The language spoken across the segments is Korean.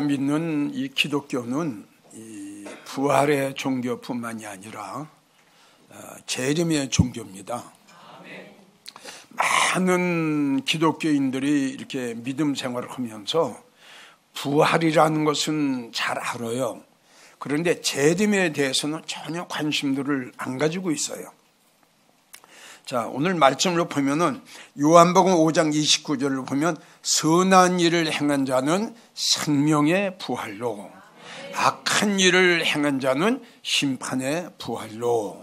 믿는 이 기독교는 이 부활의 종교뿐만이 아니라 어, 재림의 종교입니다. 많은 기독교인들이 이렇게 믿음 생활을 하면서 부활이라는 것은 잘 알아요. 그런데 재림에 대해서는 전혀 관심들을 안 가지고 있어요. 자, 오늘 말씀을 보면은 요한복음 5장 29절을 보면 선한 일을 행한 자는 생명의 부활로 악한 일을 행한 자는 심판의 부활로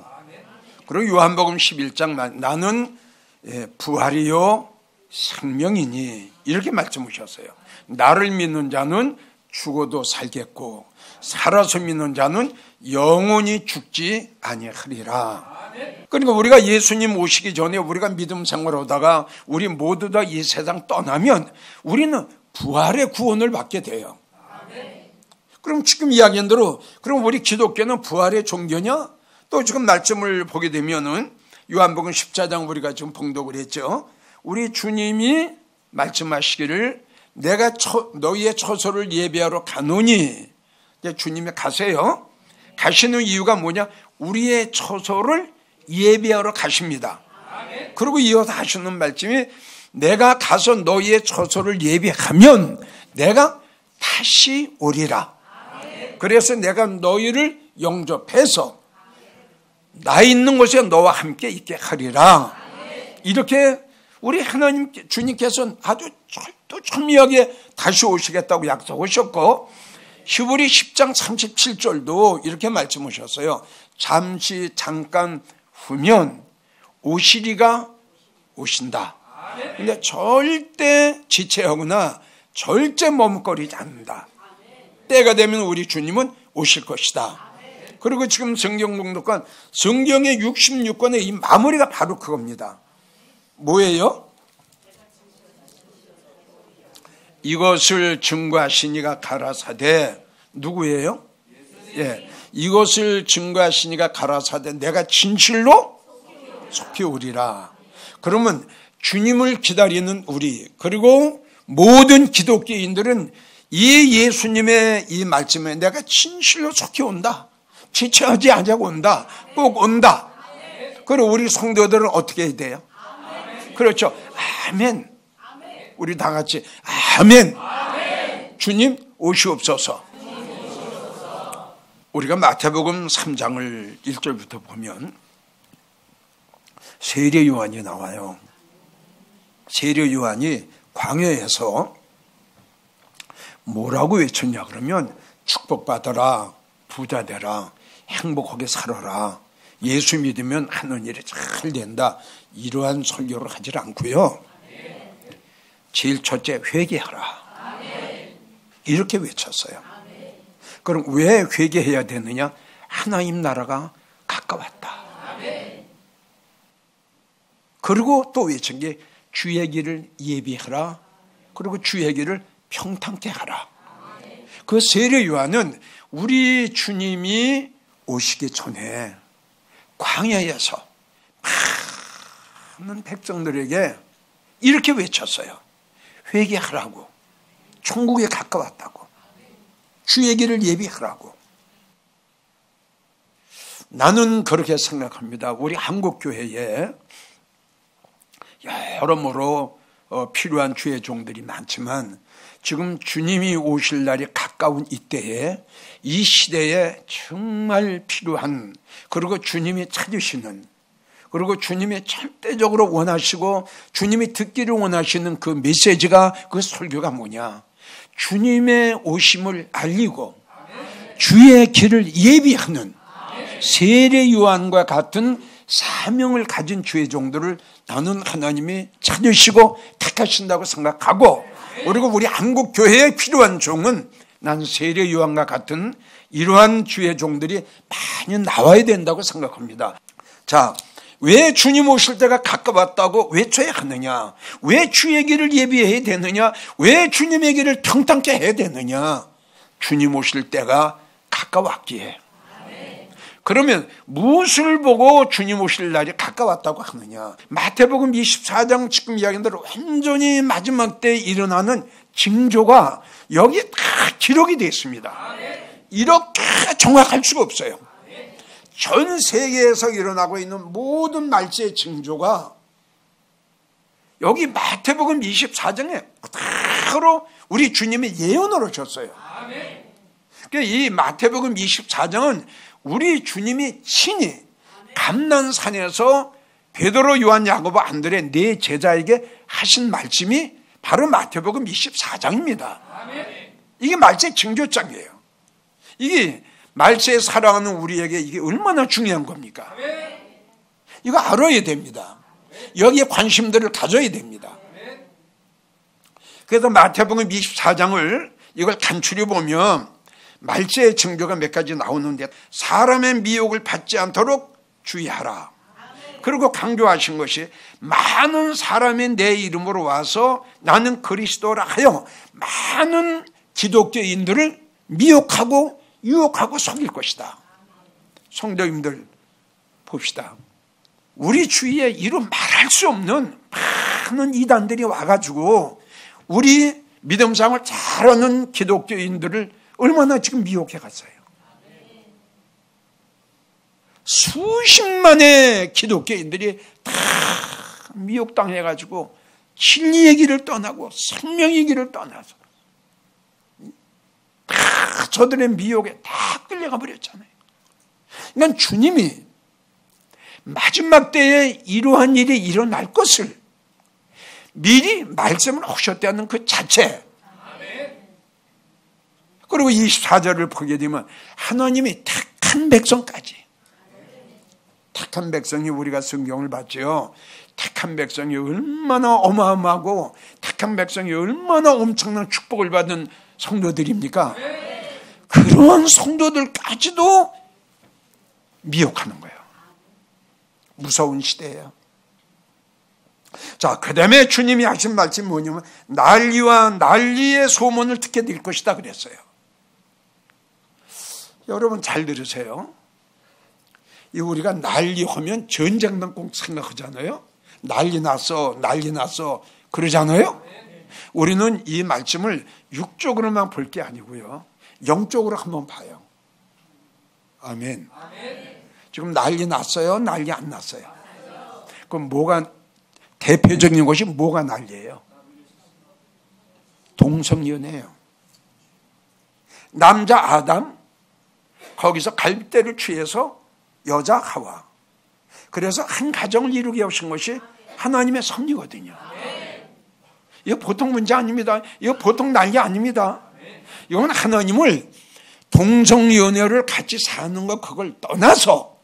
그리고 요한복음 11장 나는 예, 부활이요 생명이니 이렇게 말씀하셨어요. 나를 믿는 자는 죽어도 살겠고 살아서 믿는 자는 영원히 죽지 아니하리라. 그러니까 우리가 예수님 오시기 전에 우리가 믿음 생활하다가 우리 모두 다 이 세상 떠나면 우리는 부활의 구원을 받게 돼요. 그럼 지금 이야기한 대로 그럼 우리 기독교는 부활의 종교냐? 또 지금 말씀을 보게 되면은 요한복음 14장 우리가 지금 봉독을 했죠. 우리 주님이 말씀하시기를 내가 처, 너희의 처소를 예배하러 가노니 주님이 가세요. 가시는 이유가 뭐냐? 우리의 처소를 예배하러 가십니다. 그리고 이어서 하시는 말씀이 내가 가서 너희의 처소를 예배하면 내가 다시 오리라. 그래서 내가 너희를 영접해서 나 있는 곳에 너와 함께 있게 하리라. 이렇게 우리 하나님 주님께서 아주 또 첨예하게 다시 오시겠다고 약속하셨고 히브리 10장 37절도 이렇게 말씀하셨어요. 잠시 잠깐 후면 오시리가 오신다. 근데 절대 지체하거나 절대 머뭇거리지 않는다. 때가 되면 우리 주님은 오실 것이다. 그리고 지금 성경 공독관 성경의 66권의 이 마무리가 바로 그겁니다. 뭐예요? 이것을 증거하시니가 가라사대 누구예요? 예. 이것을 증거하시니가 가라사대 내가 진실로 속히 오리라. 그러면 주님을 기다리는 우리 그리고 모든 기독교인들은 이 예수님의 이 말씀에 내가 진실로 속히 온다. 지체하지 않자고 온다. 꼭 온다. 그리고 우리 성도들은 어떻게 해야 돼요? 그렇죠. 아멘. 우리 다 같이 아멘. 주님 오시옵소서. 우리가 마태복음 3장을 1절부터 보면 세례 요한이 나와요. 세례 요한이 광야에서 뭐라고 외쳤냐 그러면 축복받아라, 부자 되라, 행복하게 살아라, 예수 믿으면 하는 일이 잘 된다. 이러한 설교를 하질 않고요. 제일 첫째 회개하라. 이렇게 외쳤어요. 그럼 왜 회개해야 되느냐? 하나님 나라가 가까웠다. 그리고 또 외친 게 주의 길을 예비하라. 그리고 주의 길을 평탄케 하라. 그 세례 요한은 우리 주님이 오시기 전에 광야에서 많은 백성들에게 이렇게 외쳤어요. 회개하라고. 천국에 가까웠다고. 주의 길을 예비하라고. 나는 그렇게 생각합니다. 우리 한국교회에 여러모로 어, 필요한 주의 종들이 많지만 지금 주님이 오실 날이 가까운 이때에 이 시대에 정말 필요한 그리고 주님이 찾으시는 그리고 주님이 절대적으로 원하시고 주님이 듣기를 원하시는 그 메시지가 그 설교가 뭐냐 주님의 오심을 알리고 주의 길을 예비하는 세례 요한과 같은 사명을 가진 주의 종들을 나는 하나님이 찾으시고 택하신다고 생각하고 그리고 우리 한국 교회에 필요한 종은 난 세례 요한과 같은 이러한 주의 종들이 많이 나와야 된다고 생각합니다. 자, 왜 주님 오실 때가 가까웠다고 외쳐야 하느냐? 왜 주의 길을 예비해야 되느냐? 왜 주님의 길을 평탄케 해야 되느냐? 주님 오실 때가 가까웠기에. 그러면 무엇을 보고 주님 오실 날이 가까웠다고 하느냐? 마태복음 24장 지금 이야기한 대로 완전히 마지막 때 일어나는 징조가 여기에 다 기록이 되어 있습니다. 이렇게 정확할 수가 없어요. 전 세계에서 일어나고 있는 모든 말세의 징조가 여기 마태복음 24장에 그대로 우리 주님의 예언으로 줬어요. 그러니까 이 마태복음 24장은 우리 주님이 친히 감난산에서 베드로, 요한, 야고보, 안드레 네 제자에게 하신 말씀이 바로 마태복음 24장입니다. 이게 말세 증조장이에요. 이게 말세에 살아가는 우리에게 이게 얼마나 중요한 겁니까? 이거 알아야 됩니다. 여기에 관심들을 가져야 됩니다. 그래서 마태복음 24장을 이걸 간추려 보면 말세의 증거가 몇 가지 나오는데 사람의 미혹을 받지 않도록 주의하라. 그리고 강조하신 것이 많은 사람이 내 이름으로 와서 나는 그리스도라 하여 많은 기독교인들을 미혹하고 유혹하고 속일 것이다. 성도님들 봅시다. 우리 주위에 이루 말할 수 없는 많은 이단들이 와가지고 우리 믿음상을 잘하는 기독교인들을 얼마나 지금 미혹해 갔어요. 수십만의 기독교인들이 다 미혹당해가지고 진리의 길을 떠나고 생명의 길을 떠나서 다 저들의 미혹에 다 끌려가 버렸잖아요. 그러니까 주님이 마지막 때에 이러한 일이 일어날 것을 미리 말씀을 하셨다는 그 자체. 그리고 24절을 보게 되면 하나님이 택한 백성까지. 택한 백성이 우리가 성경을 봤죠. 택한 백성이 얼마나 어마어마하고 택한 백성이 얼마나 엄청난 축복을 받은 성도들입니까? 그러한 성도들까지도 미혹하는 거예요. 무서운 시대예요. 자, 그 다음에 주님이 하신 말씀이 뭐냐면 난리와 난리의 소문을 듣게 될 것이다 그랬어요. 여러분 잘 들으세요. 이 우리가 난리 하면 전쟁만 꼭 생각하잖아요. 난리 났어, 난리 났어 그러잖아요. 우리는 이 말씀을 육적으로만 볼 게 아니고요. 영적으로 한번 봐요. 아멘. 지금 난리 났어요? 난리 안 났어요? 그럼 뭐가 대표적인 것이 뭐가 난리예요? 동성연애예요. 남자 아담 거기서 갈대를 취해서 여자 하와 그래서 한 가정을 이루게 하신 것이 하나님의 섭리거든요. 이거 보통 문제 아닙니다. 이거 보통 난리 아닙니다. 이건 하나님을 동성연애를 같이 사는 것 그걸 떠나서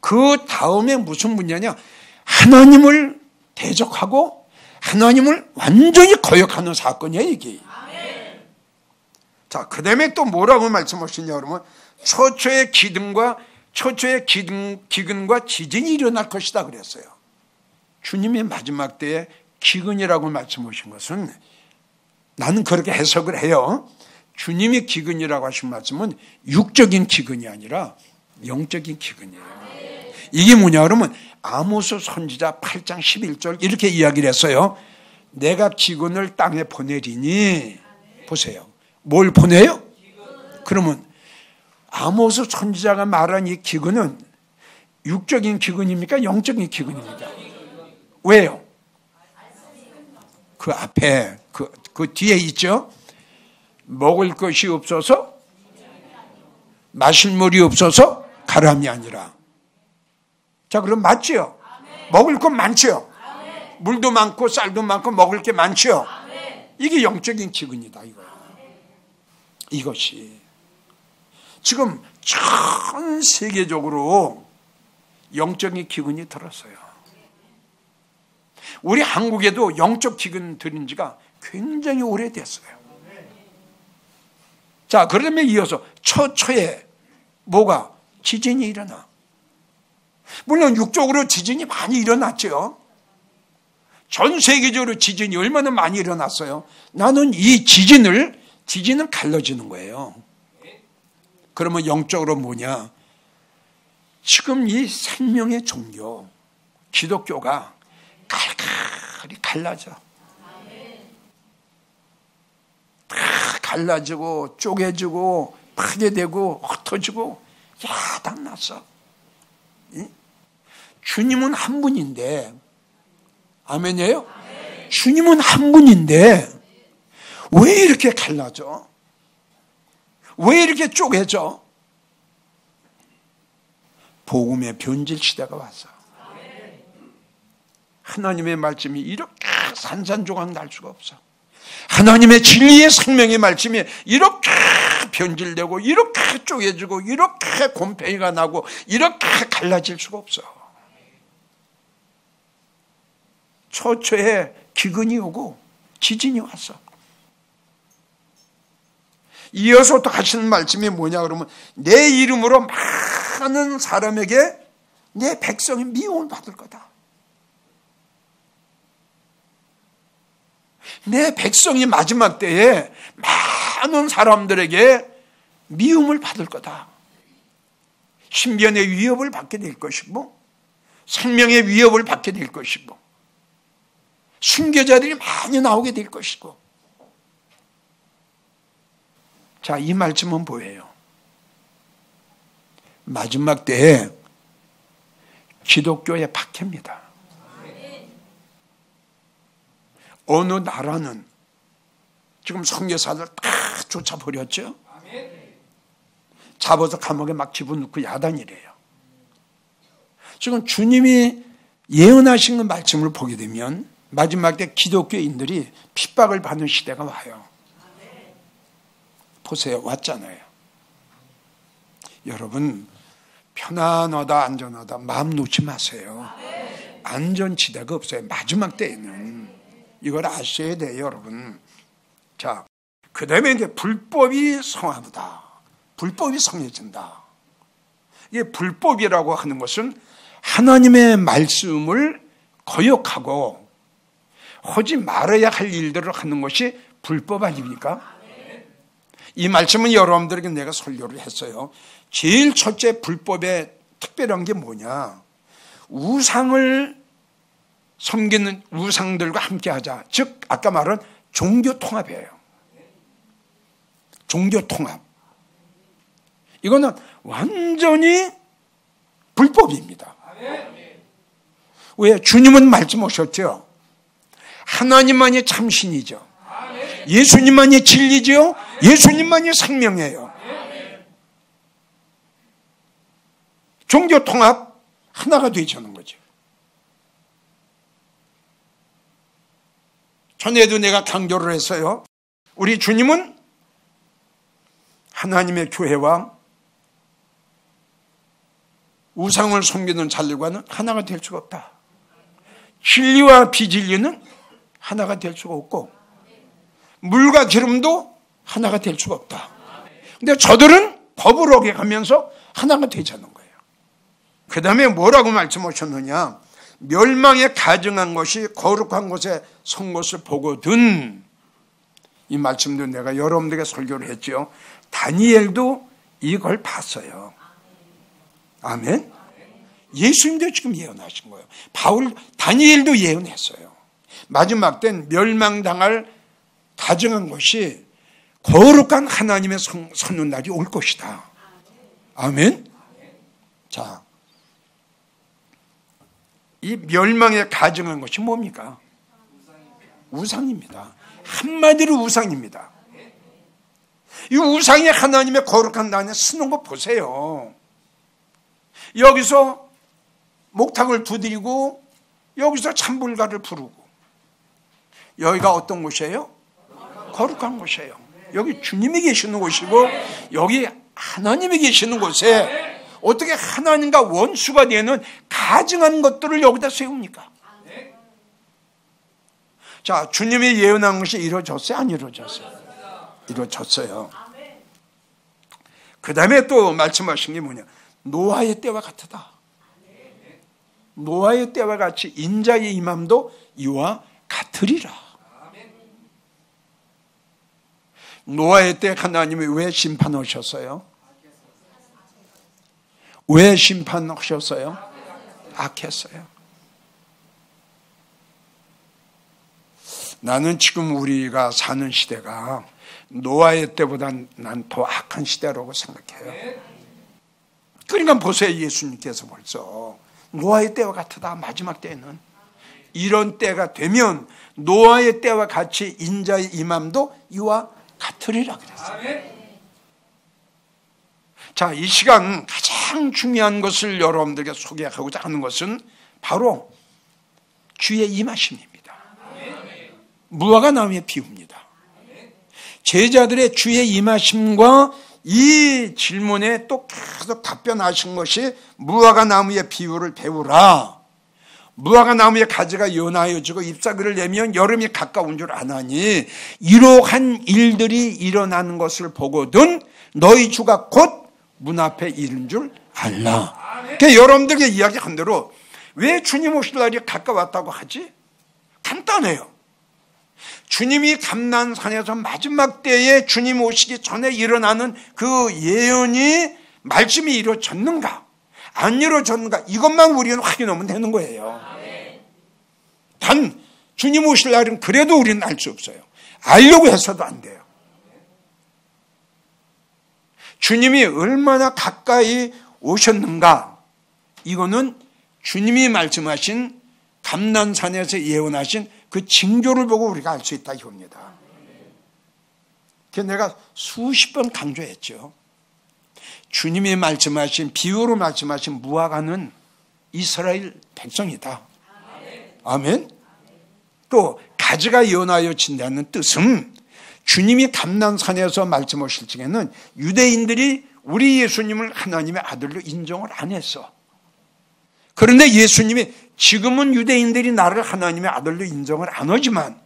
그 다음에 무슨 문제냐 하나님을 대적하고 하나님을 완전히 거역하는 사건이에요 이게. 자, 그 다음에 또 뭐라고 말씀하시냐 그러면 초초의 기둥과 초초의 기둥, 기근과 지진이 일어날 것이다 그랬어요. 주님의 마지막 때에 기근이라고 말씀하신 것은 나는 그렇게 해석을 해요. 주님이 기근이라고 하신 말씀은 육적인 기근이 아니라 영적인 기근이에요. 이게 뭐냐 그러면 아모스 선지자 8장 11절 이렇게 이야기를 했어요. 내가 기근을 땅에 보내리니 보세요. 뭘 보내요? 그러면 아모스 선지자가 말한 이 기근은 육적인 기근입니까? 영적인 기근입니까? 왜요? 그 앞에 그, 그 뒤에 있죠. 먹을 것이 없어서 마실 물이 없어서 가람이 아니라. 자, 그럼 맞지요? 먹을 것 많지요? 물도 많고 쌀도 많고 먹을 게 많지요? 이게 영적인 기근이다, 이거. 이것이. 지금 전 세계적으로 영적인 기근이 들었어요. 우리 한국에도 영적 기근 들인 지가 굉장히 오래됐어요. 자, 그러면 이어서 초초에 뭐가 지진이 일어나. 물론 육적으로 지진이 많이 일어났죠. 전 세계적으로 지진이 얼마나 많이 일어났어요. 나는 이 지진을 지진은 갈라지는 거예요. 그러면 영적으로 뭐냐? 지금 이 생명의 종교 기독교가 칼칼이 갈라져. 갈라지고 쪼개지고 파괴되고 흩어지고 야당났어. 주님은 한 분인데 아멘이에요? 주님은 한 분인데 왜 이렇게 갈라져? 왜 이렇게 쪼개져? 복음의 변질 시대가 왔어. 하나님의 말씀이 이렇게 산산조각 날 수가 없어. 하나님의 진리의 생명의 말씀이 이렇게 변질되고 이렇게 쪼개지고 이렇게 곰팡이가 나고 이렇게 갈라질 수가 없어. 초초에 기근이 오고 지진이 왔어. 이어서 또 하시는 말씀이 뭐냐 그러면 내 이름으로 많은 사람에게 내 백성이 미움을 받을 거다. 내 백성이 마지막 때에 많은 사람들에게 미움을 받을 거다. 신변의 위협을 받게 될 것이고 생명의 위협을 받게 될 것이고 순교자들이 많이 나오게 될 것이고 자, 이 말씀은 뭐예요? 마지막 때에 기독교의 박해입니다. 어느 나라는 지금 선교사들 다 쫓아버렸죠? 잡아서 감옥에 막 집어넣고 야단이래요. 지금 주님이 예언하신 그 말씀을 보게 되면 마지막 때 기독교인들이 핍박을 받는 시대가 와요. 보세요. 왔잖아요. 여러분, 편안하다, 안전하다. 마음 놓지 마세요. 안전지대가 없어요. 마지막 때에는. 이걸 아셔야 돼요, 여러분. 자, 그 다음에 이제 불법이 성하다. 불법이 성해진다. 이게 불법이라고 하는 것은 하나님의 말씀을 거역하고 하지 말아야 할 일들을 하는 것이 불법 아닙니까? 이 말씀은 여러분들에게 내가 설교를 했어요. 제일 첫째 불법의 특별한 게 뭐냐? 우상을 섬기는 우상들과 함께 하자. 즉, 아까 말한 종교 통합이에요. 종교 통합. 이거는 완전히 불법입니다. 왜? 주님은 말씀하셨죠. 하나님만이 참신이죠. 예수님만이 진리죠. 예수님만이 생명이에요. 종교 통합 하나가 되자는 거죠. 전에도 내가 강조를 했어요. 우리 주님은 하나님의 교회와 우상을 섬기는 자들과는 하나가 될 수가 없다. 진리와 비진리는 하나가 될 수가 없고 물과 기름도 하나가 될 수가 없다. 근데 저들은 법을 어겨가면서 하나가 되자는 거예요. 그 다음에 뭐라고 말씀하셨느냐. 멸망에 가증한 것이 거룩한 곳에 선 것을 보거든. 이 말씀도 내가 여러분들에게 설교를 했죠. 다니엘도 이걸 봤어요. 아멘. 예수님도 지금 예언하신 거예요. 바울, 다니엘도 예언했어요. 마지막 땐 멸망당할 가정한 것이 거룩한 하나님의 선 는 날이 올 것이다. 아멘. 자, 이 멸망에 가정한 것이 뭡니까? 우상입니다. 한마디로 우상입니다. 이 우상이 하나님의 거룩한 날에 쓰는 거 보세요. 여기서 목탁을 두드리고 여기서 참불가를 부르고 여기가 어떤 곳이에요? 거룩한 곳이에요. 여기 주님이 계시는 곳이고 여기 하나님이 계시는 곳에 어떻게 하나님과 원수가 되는 가증한 것들을 여기다 세웁니까? 자, 주님이 예언한 것이 이루어졌어요? 안 이루어졌어요? 이루어졌어요. 그 다음에 또 말씀하신 게 뭐냐? 노아의 때와 같다. 노아의 때와 같이 인자의 임함도 이와 같으리라. 노아의 때 하나님이 왜 심판하셨어요? 왜 심판하셨어요? 악했어요. 나는 지금 우리가 사는 시대가 노아의 때보다 난 더 악한 시대라고 생각해요. 그러니까 보세요. 예수님께서 벌써 노아의 때와 같다. 마지막 때는 이런 때가 되면 노아의 때와 같이 인자의 임함도 이와 같으리라 그랬어요. 자, 이 시간 가장 중요한 것을 여러분들에게 소개하고자 하는 것은 바로 주의 임하심입니다. 무화과 나무의 비유입니다. 제자들의 주의 임하심과 이 질문에 또 계속 답변하신 것이 무화과 나무의 비유를 배우라. 무화과 나무의 가지가 연하여지고 잎사귀를 내면 여름이 가까운 줄 아나니 이러한 일들이 일어나는 것을 보거든 너희 주가 곧 문 앞에 이른 줄 알라. 그러니까 여러분들에게 이야기한 대로 왜 주님 오실 날이 가까웠다고 하지? 간단해요. 주님이 감난산에서 마지막 때에 주님 오시기 전에 일어나는 그 예언이 말씀이 이루어졌는가 안 이루어졌는가 이것만 우리는 확인하면 되는 거예요. 단 주님 오실 날은 그래도 우리는 알 수 없어요. 알려고 해서도 안 돼요. 주님이 얼마나 가까이 오셨는가 이거는 주님이 말씀하신 감난산에서 예언하신 그 징조를 보고 우리가 알 수 있다 이겁니다. 그래서 내가 수십 번 강조했죠. 주님이 말씀하신 비유로 말씀하신 무화과는 이스라엘 백성이다. 아멘. 또 가지가 연하여 진다는 뜻은 주님이 감난산에서 말씀하실 적에는 유대인들이 우리 예수님을 하나님의 아들로 인정을 안 했어. 그런데 예수님이 지금은 유대인들이 나를 하나님의 아들로 인정을 안 하지만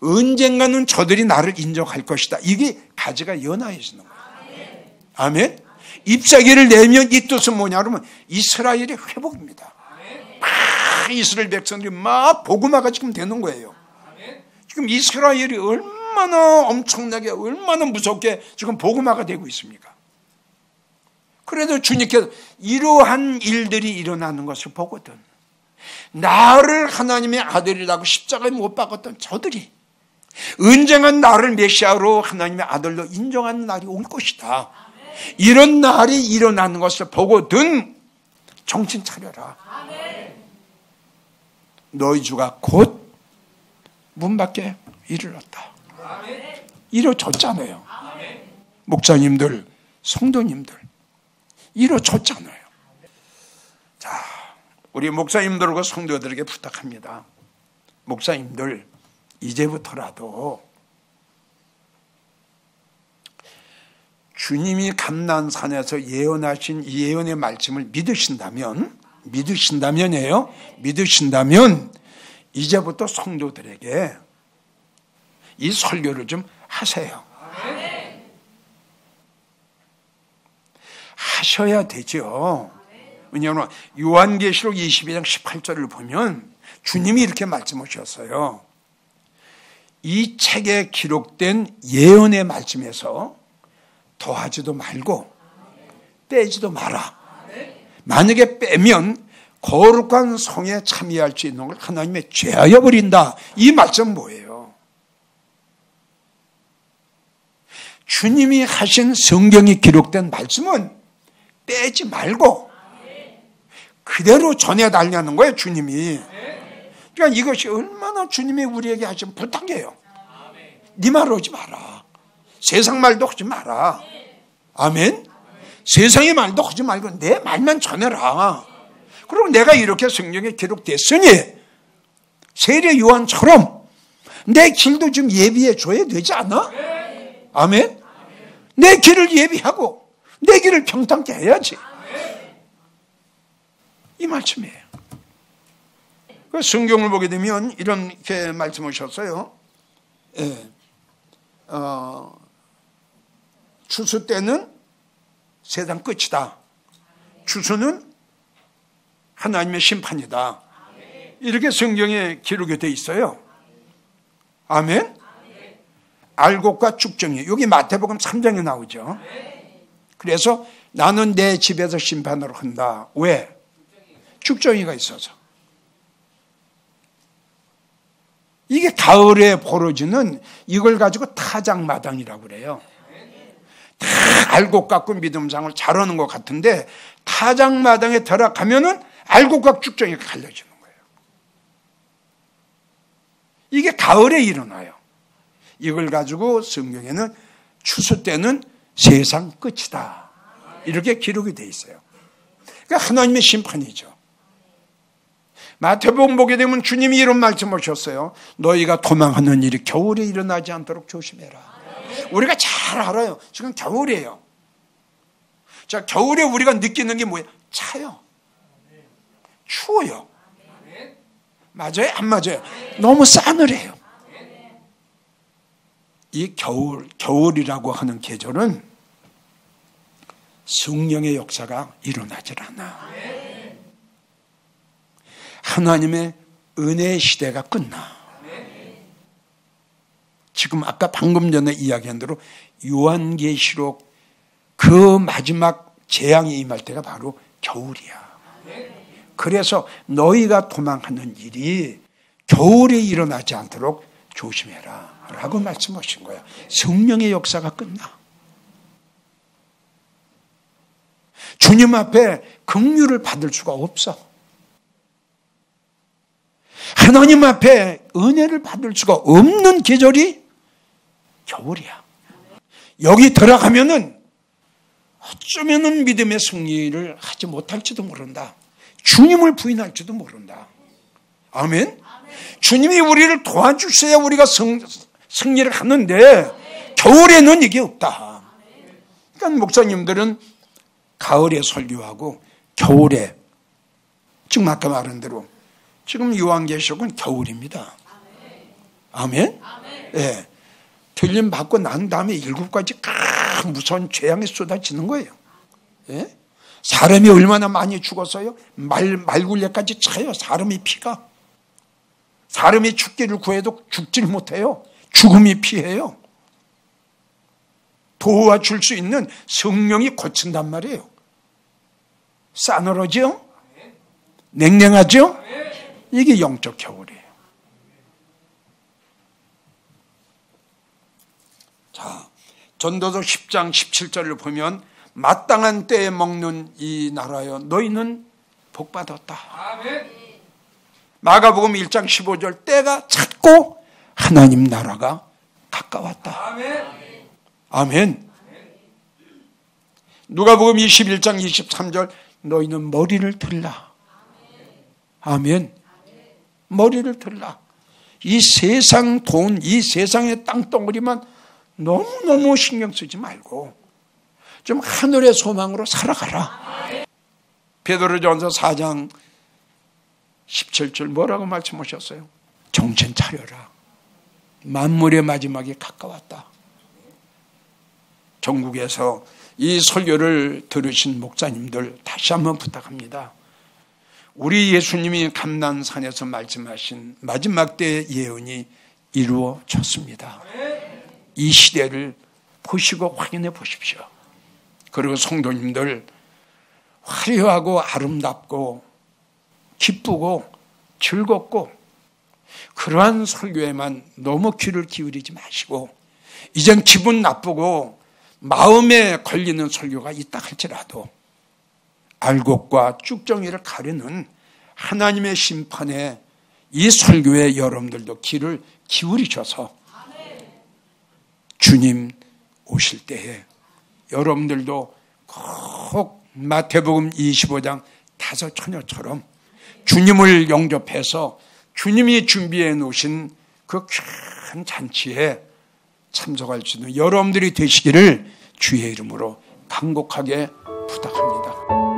언젠가는 저들이 나를 인정할 것이다. 이게 가지가 연하해지는 거예요. 아멘. 잎사귀를 내면 이 뜻은 뭐냐 그러면 이스라엘의 회복입니다. 막 이스라엘 백성들이 막 복음화가 지금 되는 거예요. 지금 이스라엘이 얼마 나 엄청나게 얼마나 무섭게 지금 복음화가 되고 있습니까? 그래도 주님께서 이러한 일들이 일어나는 것을 보거든. 나를 하나님의 아들이라고 십자가에 못 박았던 저들이 은정한 나를 메시아로 하나님의 아들로 인정하는 날이 올 것이다. 이런 날이 일어나는 것을 보거든 정신 차려라. 너희 주가 곧 문 밖에 이르렀다. 이루어졌잖아요. 목사님들, 성도님들. 이루어졌잖아요. 자, 우리 목사님들과 성도들에게 부탁합니다. 목사님들, 이제부터라도 주님이 감난산에서 예언하신 이 예언의 말씀을 믿으신다면, 믿으신다면이에요. 믿으신다면, 이제부터 성도들에게 이 설교를 좀 하세요. 하셔야 되죠. 왜냐하면 요한계시록 22장 18절을 보면 주님이 이렇게 말씀하셨어요. 이 책에 기록된 예언의 말씀에서 더하지도 말고 빼지도 마라. 만약에 빼면 거룩한 성에 참여할 수 있는 걸 하나님의 죄하여 버린다. 이 말씀 뭐예요? 주님이 하신 성경이 기록된 말씀은 빼지 말고 그대로 전해달라는 거예요, 주님이. 그러니까 이것이 얼마나 주님이 우리에게 하신 부탁이에요. 네말 하지 마라. 세상 말도 하지 마라. 아멘? 세상의 말도 하지 말고 내 말만 전해라. 그리고 내가 이렇게 성경에 기록됐으니 세례 요한처럼 내 길도 좀 예비해 줘야 되지 않아? 아멘? 내 길을 예비하고 내 길을 평탄케 해야지. 이 말씀이에요. 그 성경을 보게 되면 이렇게 말씀하셨어요. 예. 어, 추수 때는 세상 끝이다. 추수는 하나님의 심판이다. 이렇게 성경에 기록이 되어 있어요. 아멘? 알곡과 축정이 여기 마태복음 3장에 나오죠. 그래서 나는 내 집에서 심판을 한다. 왜? 축정이가 있어서. 이게 가을에 벌어지는 이걸 가지고 타작마당이라고 그래요. 다 알곡 갖고 믿음상을 잘하는 것 같은데 타작마당에 들어가면은 알곡각 축정이 갈려지는 거예요. 이게 가을에 일어나요. 이걸 가지고 성경에는 추수 때는 세상 끝이다. 이렇게 기록이 돼 있어요. 그러니까 하나님의 심판이죠. 마태복음 보게 되면 주님이 이런 말씀하셨어요. 너희가 도망하는 일이 겨울에 일어나지 않도록 조심해라. 우리가 잘 알아요. 지금 겨울이에요. 자, 겨울에 우리가 느끼는 게 뭐예요? 차요. 추워요. 맞아요? 안 맞아요? 너무 싸늘해요. 이 겨울, 겨울이라고 하는 계절은 성령의 역사가 일어나질 않아. 하나님의 은혜의 시대가 끝나. 지금 아까 방금 전에 이야기한 대로 요한계시록 그 마지막 재앙이 임할 때가 바로 겨울이야. 그래서 너희가 도망하는 일이 겨울에 일어나지 않도록 조심해라. 라고 말씀하신 거야. 성령의 역사가 끝나. 주님 앞에 긍휼을 받을 수가 없어. 하나님 앞에 은혜를 받을 수가 없는 계절이 겨울이야. 여기 들어가면은 어쩌면은 믿음의 승리를 하지 못할지도 모른다. 주님을 부인할지도 모른다. 아멘? 주님이 우리를 도와주셔야 우리가 성, 승리를 하는데 겨울에는 이게 없다. 그러니까 목사님들은 가을에 설교하고 겨울에 지금 아까 말한 대로 지금 요한계시록은 겨울입니다. 아멘? 예. 네. 들림 받고 난 다음에 일곱 가지 큰 무서운 재앙이 쏟아지는 거예요. 예? 사람이 얼마나 많이 죽었어요? 말, 말굴레까지 차요. 사람이 피가. 사람이 죽기를 구해도 죽질 못해요. 죽음이 피해요. 도와줄 수 있는 성령이 고친단 말이에요. 싸늘하죠? 냉랭하죠? 이게 영적 겨울이에요. 자, 전도서 10장 17절을 보면 마땅한 때에 먹는 이 나라여 너희는 복 받았다. 마가복음 1장 15절 때가 찼고 하나님 나라가 가까웠다. 아멘. 누가복음 21장 23절 너희는 머리를 들라. 아멘. 머리를 들라. 이 세상 돈, 이 세상의 땅덩어리만 너무너무 신경 쓰지 말고 좀 하늘의 소망으로 살아가라. 베드로전서 4장 17절 뭐라고 말씀하셨어요? 정신 차려라. 만물의 마지막이 가까웠다. 전국에서 이 설교를 들으신 목사님들 다시 한번 부탁합니다. 우리 예수님이 감난산에서 말씀하신 마지막 때의 예언이 이루어졌습니다. 이 시대를 보시고 확인해 보십시오. 그리고 성도님들 화려하고 아름답고 기쁘고 즐겁고 그러한 설교에만 너무 귀를 기울이지 마시고 이젠 기분 나쁘고 마음에 걸리는 설교가 있다 할지라도 알곡과 쭉정이를 가르는 하나님의 심판에 이 설교에 여러분들도 귀를 기울이셔서 주님 오실 때에 여러분들도 꼭 마태복음 25장 다섯 처녀처럼 주님을 영접해서 주님이 준비해 놓으신 그 큰 잔치에 참석할 수 있는 여러분들이 되시기를 주의 이름으로 간곡하게 부탁합니다.